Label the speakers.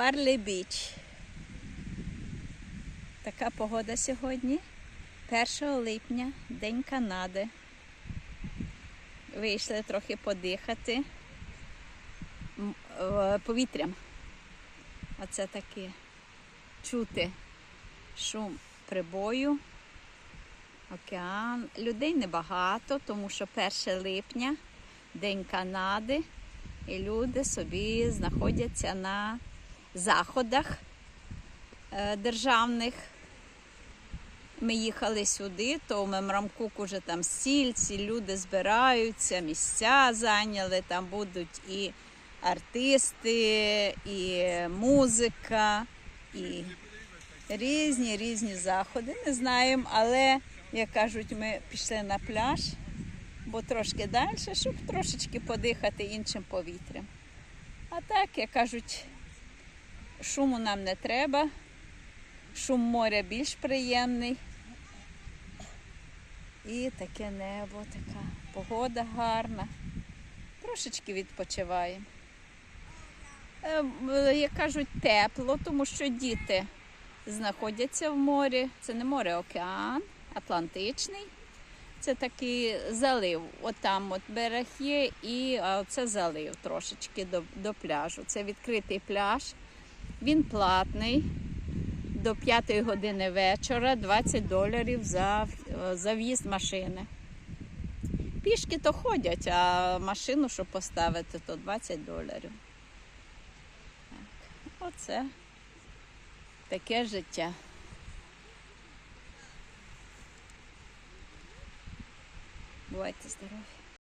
Speaker 1: Парлі Біч. Така погода сьогодні. 1 липня, День Канади. Вийшли трохи подихати е, повітрям. Оце таке чути шум прибою, океан. Людей небагато, тому що 1 липня, День Канади, і люди собі знаходяться на заходах е, державних. Ми їхали сюди, то у Мемрамкук уже там стільці, люди збираються, місця зайняли, там будуть і артисти, і музика, і різні різні заходи. Не знаємо, але, як кажуть, ми пішли на пляж, бо трошки далі, щоб трошечки подихати іншим повітрям. А так, як кажуть, шуму нам не треба. Шум моря більш приємний. І таке небо, така погода гарна. Трошечки відпочиваємо. Е, Як кажуть, тепло, тому що діти знаходяться в морі. Це не море, океан, Атлантичний. Це такий залив. От там от берег є, і це залив трошечки до, до пляжу. Це відкритий пляж. Він платний до 5 години вечора 20 доларів за, за в'їзд машини. Пішки то ходять, а машину, щоб поставити, то 20 доларів. Так. Оце таке життя. Бувайте здорові!